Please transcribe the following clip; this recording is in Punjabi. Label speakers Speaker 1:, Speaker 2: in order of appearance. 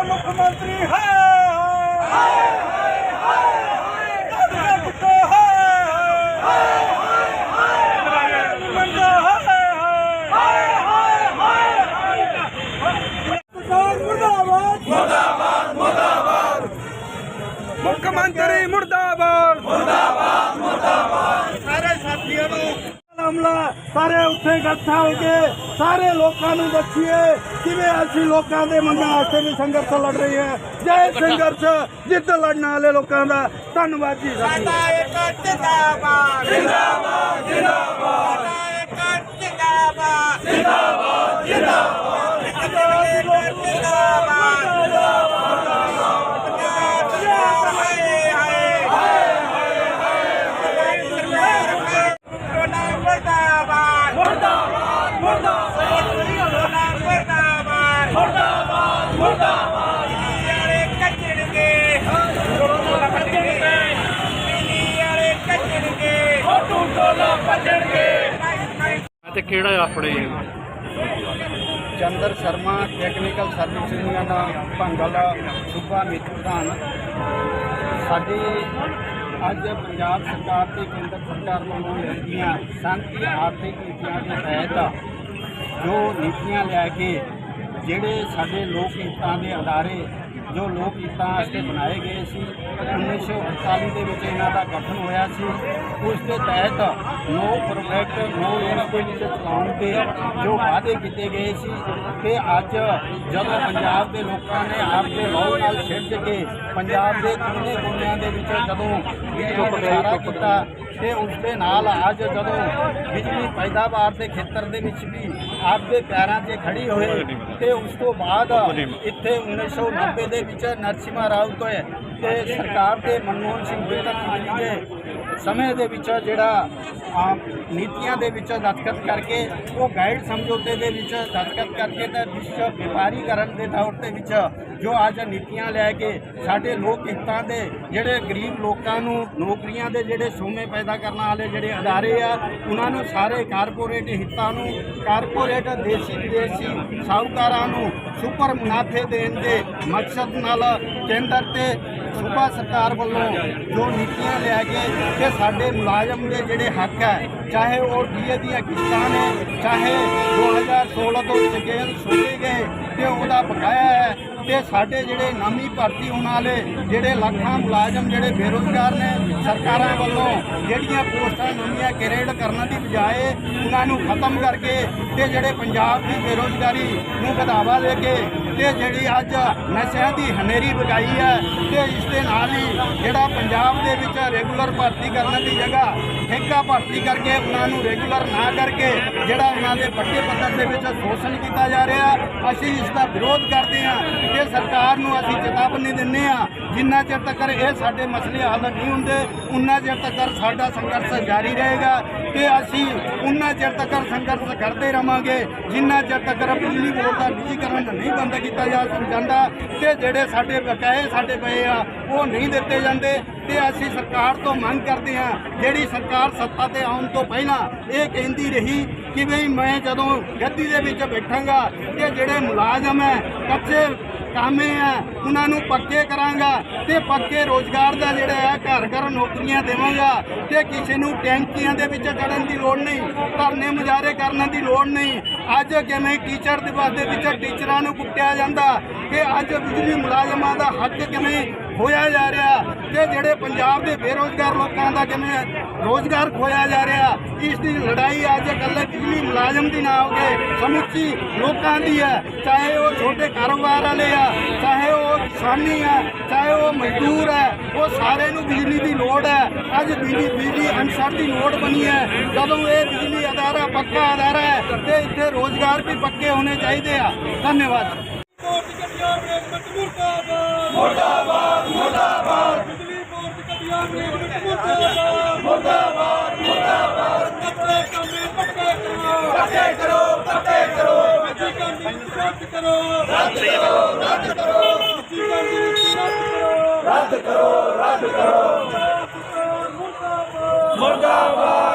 Speaker 1: ਸਾਡਾ ਮੁੱਖ ਮੰਤਰੀ ਹੈ। ਮੁੱਖ ਮੰਤਰੀ ਮੁਰਦਾਬਾਦ ਮੁਰਦਾਬਾਦ ਮੁਰਦਾਬਾਦ। ਸਾਰੇ ਸਾਥੀਆਂ ਨੂੰ ਸਾਰੇ ਉੱਥੇ ਇਕੱਠਾ ਹੋ ਕੇ ਸਾਰੇ ਲੋਕਾਂ ਨੂੰ ਦੱਸੀਏ, ਕਿਵੇਂ ਅਸੀਂ ਲੋਕਾਂ ਦੇ ਮੰਗਾਂ ਵਾਸਤੇ ਵੀ ਸੰਘਰਸ਼ ਲੜ ਰਹੀ ਹੈ। ਜੈ ਸੰਘਰਸ਼, ਜਿੱਤ ਲੜਨ ਵਾਲੇ ਲੋਕਾਂ ਦਾ ਧੰਨਵਾਦ ਜੀ। ਸਾਡਾ ਇੱਕ ਜਿੰਦਾਬਾਦ। ਜਿੰਦਾਬਾਦ ਜਿੰਦਾਬਾਦ ਸਾਡਾ ਇੱਕ ਜਿੰਦਾਬਾਦ ਜਿੰਦਾਬਾਦ ਜਿੰਦਾਬਾਦ ਜਿੰਦਾਬਾਦ ਜਿੰਦਾਬਾਦ ਹਾਏ ਹਾਏ ਮੁਰਦਾਬਾਦ ਮੁਰਦਾਬਾਦ ਮੁਰਦਾਬਾਦ ਮੁਰਦਾਬਾਦ ਮੁਰਦਾਬਾਦ ਮੁਰਦਾਬਾਦ ਯਾਰੇ ਕੱਚੜਗੇ ਕੱਚੜਗੇ ਯਾਰੇ ਕੱਚੜਗੇ ਫੋਟੋ ਟੋਲਾ ਕੱਚੜਗੇ
Speaker 2: ਤੇ ਕਿਹੜਾ ਆਪਣੇ?
Speaker 3: Chander Sharma technical service union Bhangal ਸੂਬਾ ਮੀਤ ਪ੍ਰਧਾਨ। ਸਾਡੀ ਅੱਜ ਪੰਜਾਬ ਸਰਕਾਰ ਤੇ ਕੇਂਦਰ ਸਰਕਾਰ ਵੱਲੋਂ ਲਿਖੀਆਂ ਸੰਘੀ ਆਰਥਿਕ ਨੀਤੀਆਂ ਦੇ ਤਹਿਤ ਜੋ ਨੀਤੀਆਂ ਲੈ ਕੇ ਜਿਹੜੇ ਸਾਡੇ ਲੋਕ ਹਿੱਤਾਂ ਦੇ ਅਦਾਰੇ ਜੋ ਲੋਕ ਹਿੱਤਾਂ ਵਾਸਤੇ ਬਣਾਏ ਗਏ ਸੀ 1948 ਦੇ ਵਿੱਚ ਇਹਨਾਂ ਦਾ ਗਠਨ ਹੋਇਆ ਸੀ। ਉਸ ਦੇ ਤਹਿਤ ਨੋ ਪ੍ਰੋਜੈਕਟ ਨੋ ਲੋਨ ਦੇ ਚਲਾਉਣ 'ਤੇ ਜੋ ਵਾਅਦੇ ਕੀਤੇ ਗਏ ਸੀ ਤੇ ਅੱਜ ਜਦੋਂ ਪੰਜਾਬ ਦੇ ਲੋਕਾਂ ਨੇ ਆਪ ਦੇ ਲਹੂ ਨਾਲ ਛਿੜ ਕੇ ਪੰਜਾਬ ਦੇ ਕੋਨੇ ਕੋਨਿਆਂ ਦੇ ਵਿੱਚ ਜਦੋਂ ਬਿਜਲੀ ਦਾ ਕੀਤਾ ਤੇ ਉਸ ਦੇ ਨਾਲ ਅੱਜ ਜਦੋਂ ਬਿਜਲੀ ਪੈਦਾਵਾਰ ਦੇ ਖੇਤਰ ਦੇ ਵਿੱਚ ਵੀ ਆਪਦੇ ਪੈਰਾਂ 'ਤੇ ਖੜੀ ਹੋਏ ਤੇ ਉਸ ਤੋਂ ਬਾਅਦ ਇੱਥੇ 1990 ਦੇ ਵਿੱਚ ਨਰਸਿਮਾ ਰਾਓ ਤੋਂ ਤੇ ਸਰਕਾਰ ਦੇ ਮਨਮੋਹਨ ਸਿੰਘ ਬੇਟਾ ਬਿਜਲੀ ਦੇ ਸਮੇਂ ਦੇ ਵਿੱਚ ਜਿਹੜਾ ਨੀਤੀਆਂ ਦੇ ਵਿੱਚ ਦਸਤਖਤ ਕਰਕੇ ਉਹ ਗਾਈਡ ਸਮਝੌਤੇ ਦੇ ਵਿੱਚ ਦਸਤਖਤ ਕਰਕੇ ਤਾਂ ਵਿਸ਼ਵ ਵਪਾਰੀਕਰਨ ਦੇ ਤੌਰ ਤੇ ਵਿੱਚ ਜੋ ਅੱਜ ਨੀਤੀਆਂ ਲੈ ਕੇ ਸਾਡੇ ਲੋਕ ਹਿੱਤਾਂ ਦੇ ਜਿਹੜੇ ਗਰੀਬ ਲੋਕਾਂ ਨੂੰ ਨੌਕਰੀਆਂ ਦੇ ਜਿਹੜੇ ਸੋਮੇ ਪੈਦਾ ਕਰਨ ਵਾਲੇ ਜਿਹੜੇ ਅਦਾਰੇ ਆ, ਉਹਨਾਂ ਨੂੰ ਸਾਰੇ ਕਾਰਪੋਰੇਟ ਹਿੱਤਾਂ ਨੂੰ, ਕਾਰਪੋਰੇਟ ਦੇਸੀ ਵਿਦੇਸੀ ਸਾਹੂਕਾਰਾਂ ਨੂੰ ਸੁਪਰ ਮੁਨਾਫੇ ਦੇਣ ਦੇ ਮਕਸਦ ਨਾਲ ਕੇਂਦਰ ਤੇ ਸੂਬਾ ਸਰਕਾਰ ਵੱਲੋਂ ਜੋ ਨੀਤੀਆਂ ਲਿਆ ਕੇ ਕਿ ਸਾਡੇ ਮੁਲਾਜ਼ਮ ਦੇ ਜਿਹੜੇ ਹੱਕ ਹੈ, ਚਾਹੇ ਉਹ ਡੀਏ ਦੀਆਂ ਕਿਸ਼ਤਾਂ ਨੇ, ਚਾਹੇ 2016 ਤੋਂ ਸਕੇਲ ਛੋੜੇ ਗਏ ਤੇ ਉਹਦਾ ਬਕਾਇਆ ਹੈ ਤੇ ਸਾਡੇ ਜਿਹੜੇ ਨਵੀਂ ਭਰਤੀ ਹੋਣ ਵਾਲੇ ਜਿਹੜੇ ਲੱਖਾਂ ਮੁਲਾਜ਼ਮ ਜਿਹੜੇ ਬੇਰੁਜ਼ਗਾਰ ਨੇ, ਸਰਕਾਰਾਂ ਵੱਲੋਂ ਜਿਹੜੀਆਂ ਪੋਸਟਾਂ ਨਵੀਆਂ ਕ੍ਰੀਏਟ ਕਰਨ ਦੀ ਬਜਾਏ ਉਹਨਾਂ ਨੂੰ ਖਤਮ ਕਰਕੇ ਤੇ ਜਿਹੜੇ ਪੰਜਾਬ ਦੀ ਬੇਰੁਜ਼ਗਾਰੀ ਨੂੰ ਵਧਾਵਾ ਦੇ ਕੇ ਤੇ ਜਿਹੜੀ ਅੱਜ ਨਸ਼ਿਆਂ ਦੀ ਹਨੇਰੀ ਵਗਾਈ ਹੈ ਤੇ ਇਸ ਦੇ ਨਾਲ ਹੀ ਜਿਹੜਾ ਪੰਜਾਬ ਦੇ ਵਿੱਚ ਰੈਗੂਲਰ ਭਰਤੀ ਕਰਨ ਦੀ ਜਗ੍ਹਾ ਠੇਕਾ ਭਰਤੀ ਕਰਕੇ ਉਹਨਾਂ ਨੂੰ ਰੈਗੂਲਰ ਨਾ ਕਰਕੇ ਜਿਹੜਾ ਉਹਨਾਂ ਦੇ ਵੱਡੇ ਪੱਧਰ ਦੇ ਵਿੱਚ ਸ਼ੋਸ਼ਣ ਕੀਤਾ ਜਾ ਰਿਹਾ, ਅਸੀਂ ਇਸ ਦਾ ਵਿਰੋਧ ਕਰਦੇ ਹਾਂ ਕਿ ਸਰਕਾਰ ਨੂੰ ਅਸੀਂ ਚੇਤਾਵਨੀ ਦਿੰਦੇ ਹਾਂ ਜਿੰਨਾ ਚਿਰ ਤੱਕ ਇਹ ਸਾਡੇ ਮਸਲੇ ਹੱਲ ਨਹੀਂ ਹੁੰਦੇ, ਉਨਾ ਚਿਰ ਤੱਕ ਸਾਡਾ ਸੰਘਰਸ਼ ਜਾਰੀ ਰਹੇਗਾ ਤੇ ਅਸੀਂ ਉਨਾ ਚਿਰ ਤੱਕ ਸੰਘਰਸ਼ ਕਰਦੇ ਰਵਾਂਗੇ, ਜਿੰਨਾ ਚਿਰ ਤੱਕ ਬਿਜਲੀ ਬੋਰਡ ਦਾ ਨਿੱਜੀਕਰਨ ਨਹੀਂ ਬੰਦ ਕੀਤਾ ਜਾ ਜਾਂਦਾ ਤੇ ਜਿਹੜੇ ਸਾਡੇ ਬਕਾਏ ਸਾਡੇ ਪਏ ਆ, ਉਹ ਨਹੀਂ ਦਿੱਤੇ ਜਾਂਦੇ ਤੇ ਅਸੀਂ ਸਰਕਾਰ ਤੋਂ ਮੰਗ ਕਰਦੇ ਹਾਂ, ਜਿਹੜੀ ਸਰਕਾਰ ਸੱਤਾ ਤੇ ਆਉਣ ਤੋਂ ਪਹਿਲਾਂ ਇਹ ਕਹਿੰਦੀ ਰਹੀ ਕਿ ਵੀ ਮੈਂ ਜਦੋਂ ਗੱਦੀ ਦੇ ਵਿੱਚ ਬੈਠਾਂਗਾ ਤੇ ਜਿਹੜੇ ਮੁਲਾਜ਼ਮ ਹੈ, ਕੱਚੇ ਕਾਮੇ ਆ ਉਹਨਾਂ ਨੂੰ ਪੱਕੇ ਕਰਾਂਗਾ ਤੇ ਪੱਕੇ ਰੋਜ਼ਗਾਰ ਦਾ ਜਿਹੜਾ ਹੈ, ਘਰ ਘਰ ਨੌਕਰੀਆਂ ਦੇਵਾਂਗਾ ਤੇ ਕਿਸੇ ਨੂੰ ਟੈਂਕੀਆਂ ਦੇ ਵਿੱਚ ਚੜਨ ਦੀ ਲੋੜ ਨਹੀਂ, ਧਰਨੇ ਮੁਜ਼ਾਹਰੇ ਕਰਨ ਦੀ ਲੋੜ ਨਹੀਂ। ਅੱਜ ਕਿਵੇਂ ਟੀਚਰ ਦਿਵਸ ਦੇ ਵਿੱਚ ਟੀਚਰਾਂ ਨੂੰ ਕੁੱਟਿਆ ਜਾਂਦਾ ਕਿ ਅੱਜ ਬਿਜਲੀ ਮੁਲਾਜ਼ਮਾਂ ਦਾ ਹੱਕ ਕਿਵੇਂ ਖੋਇਆ ਜਾ ਰਿਹਾ ਤੇ ਜਿਹੜੇ ਪੰਜਾਬ ਦੇ ਬੇਰੋਜ਼ਗਾਰ ਲੋਕਾਂ ਦਾ ਕਿਵੇਂ ਰੋਜ਼ਗਾਰ ਖੋਇਆ ਜਾ ਰਿਹਾ, ਇਸ ਦੀ ਲੜਾਈ ਅੱਜ ਇਕੱਲੇ ਬਿਜਲੀ ਮੁਲਾਜ਼ਮ ਦੀ ਨਾ ਹੋ ਕੇ ਸਮੁੱਚੀ ਲੋਕਾਂ ਦੀ ਹੈ। ਚਾਹੇ ਉਹ ਛੋਟੇ ਕਾਰੋਬਾਰ ਵਾਲੇ ਆ ਚਾਹੇ ਉਹ ਕਿਸਾਨੀ ਆ ਚਾਹੇ ਉਹ ਮਜ਼ਦੂਰ ਹੈ ਉਹ ਸਾਰੇ ਨੂੰ ਬਿਜਲੀ ਦੀ ਲੋੜ ਹੈ। ਅੱਜ ਬਿਜਲੀ ਬਿਜਲੀ ਅਨਸਰ ਦੀ ਲੋੜ ਬਣੀ ਹੈ। ਜਦੋਂ ਇਹ ਬਿਜਲੀ ਅਦਾਰਾ ਪੱਕਾ ਅਦਾਰਾ ਹੈ ਤੇ ਇੱਥੇ ਰੋਜ਼ਗਾਰ ਵੀ ਪੱਕੇ ਹੋਣੇ ਚਾਹੀਦੇ ਆ। ਧੰਨਵਾਦ।
Speaker 1: ਮੁਰਦਾਬਾਦ। ਮੁਰਦਾਬਾਦ ਬਿਜਲੀ ਬੋਰਡ ਕਟਿਆ ਮੁਰਦਾਬਾਦ ਮੁਰਦਾਬਾਦ। ਮੁਰਦਾਬਾਦ। ਕਰੋ। ਰੱਦ ਕਰੋ ਰੱਦ ਕਰੋ। ਜੀਵਨ ਦੀ ਰੱਦ ਕਰੋ ਰੱਦ ਕਰੋ ਰੱਦ ਕਰੋ ਮੁਰਦਾਬਾਦ ਮੁਰਦਾਬਾਦ।